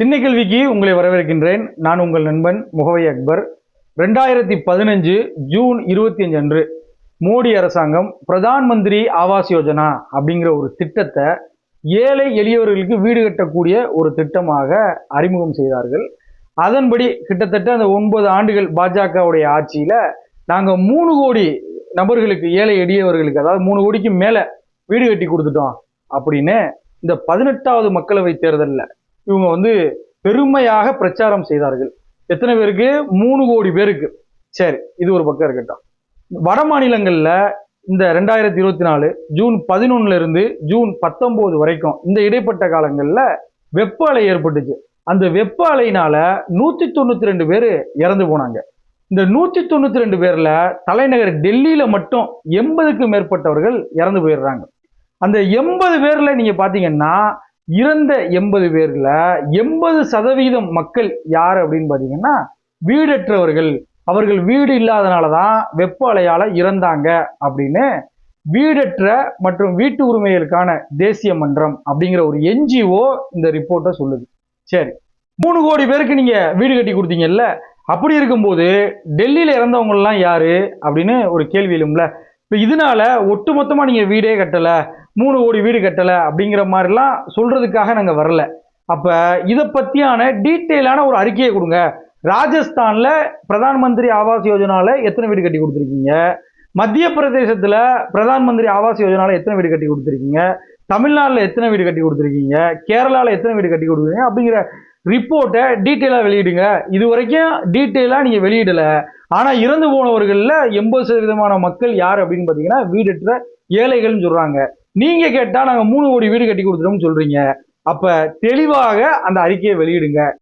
திண்ணைக்கல்விக்கு உங்களை வரவேற்கின்றேன். நான் உங்கள் நண்பன் முகவை அக்பர். ரெண்டாயிரத்தி பதினஞ்சு ஜூன் இருபத்தி அஞ்சு அன்று மோடி அரசாங்கம் பிரதான் மந்திரி ஆவாஸ் யோஜனா அப்படிங்கிற ஒரு திட்டத்தை ஏழை எளியவர்களுக்கு வீடு கட்டக்கூடிய ஒரு திட்டமாக அறிமுகம் செய்தார்கள். அதன்படி கிட்டத்தட்ட அந்த ஒன்பது ஆண்டுகள் பாஜகவுடைய ஆட்சியில் நாங்கள் மூணு கோடி நபர்களுக்கு ஏழை எளியவர்களுக்கு அதாவது மூணு கோடிக்கு மேலே வீடு கட்டி கொடுத்துட்டோம் அப்படின்னு இந்த பதினெட்டாவது மக்களவை தேர்தலில் இவங்க வந்து பெருமையாக பிரச்சாரம் செய்தார்கள். எத்தனை பேருக்கு? மூணு கோடி பேருக்கு. சரி இது ஒரு பக்கம் இருக்கட்டும். வட மாநிலங்களில் இந்த ரெண்டாயிரத்தி இருபத்தி நாலு ஜூன் பதினொன்னுல இருந்து ஜூன் பத்தொன்பது வரைக்கும் இந்த இடைப்பட்ட காலங்களில் வெப்ப அலை ஏற்பட்டுச்சு. அந்த வெப்ப அலையினால நூத்தி தொண்ணூத்தி ரெண்டு பேர் இறந்து போனாங்க. இந்த நூத்தி தொண்ணூத்தி ரெண்டு பேர்ல தலைநகர் டெல்லியில மட்டும் எண்பதுக்கும் மேற்பட்டவர்கள் இறந்து போயிடுறாங்க. அந்த எண்பது பேர்ல நீங்க பாத்தீங்கன்னா இறந்த எண்பது பேர்ல எண்பது சதவீதம் மக்கள் யார் அப்படின்னு பார்த்தீங்கன்னா வீடற்றவர்கள். அவர்கள் வீடு இல்லாதனால தான் வெப்ப அலையால் இறந்தாங்க அப்படின்னு வீடற்ற மற்றும் வீட்டு உரிமைகளுக்கான தேசிய மன்றம் அப்படிங்கிற ஒரு என்ஜிஓ இந்த ரிப்போர்ட்டை சொல்லுது. சரி. மூணு கோடி பேருக்கு நீங்க வீடு கட்டி கொடுத்தீங்கல்ல அப்படி இருக்கும்போது டெல்லியில இறந்தவங்கலாம் யாரு அப்படின்னு ஒரு கேள்வி எழும்ல இப்போ இதனால ஒட்டுமொத்தமாக நீங்கள் வீடே கட்டலை மூணு கோடி வீடு கட்டலை அப்படிங்கிற மாதிரிலாம் சொல்கிறதுக்காக நாங்கள் வரல. அப்போ இதை பற்றியான டீட்டெயிலான ஒரு அறிக்கையை கொடுங்க. ராஜஸ்தானில் பிரதான் மந்திரி ஆவாஸ் யோஜனாவில் எத்தனை வீடு கட்டி கொடுத்துருக்கீங்க? மத்திய பிரதேசத்தில் பிரதான் மந்திரி ஆவாஸ் யோஜனாவில் எத்தனை வீடு கட்டி கொடுத்துருக்கீங்க? தமிழ்நாட்டில் எத்தனை வீடு கட்டி கொடுத்துருக்கீங்க? கேரளாவில் எத்தனை வீடு கட்டி கொடுத்துருக்கீங்க? அப்படிங்கிற ரிப்போர்ட்டை டீட்டெயிலாக வெளியிடுங்க. இது வரைக்கும் டீட்டெயிலாக நீங்கள் வெளியிடலை. ஆனால் இறந்து போனவர்களில் எண்பது சதவீதமான மக்கள் யார் அப்படின்னு பார்த்தீங்கன்னா வீடற்ற ஏழைகள்னு சொல்கிறாங்க நீங்கள் கேட்டால் நாங்கள் மூணு கோடி வீடு கட்டி கொடுத்துட்டோம்னு சொல்கிறீங்க அப்போ தெளிவாக அந்த அறிக்கையை வெளியிடுங்க.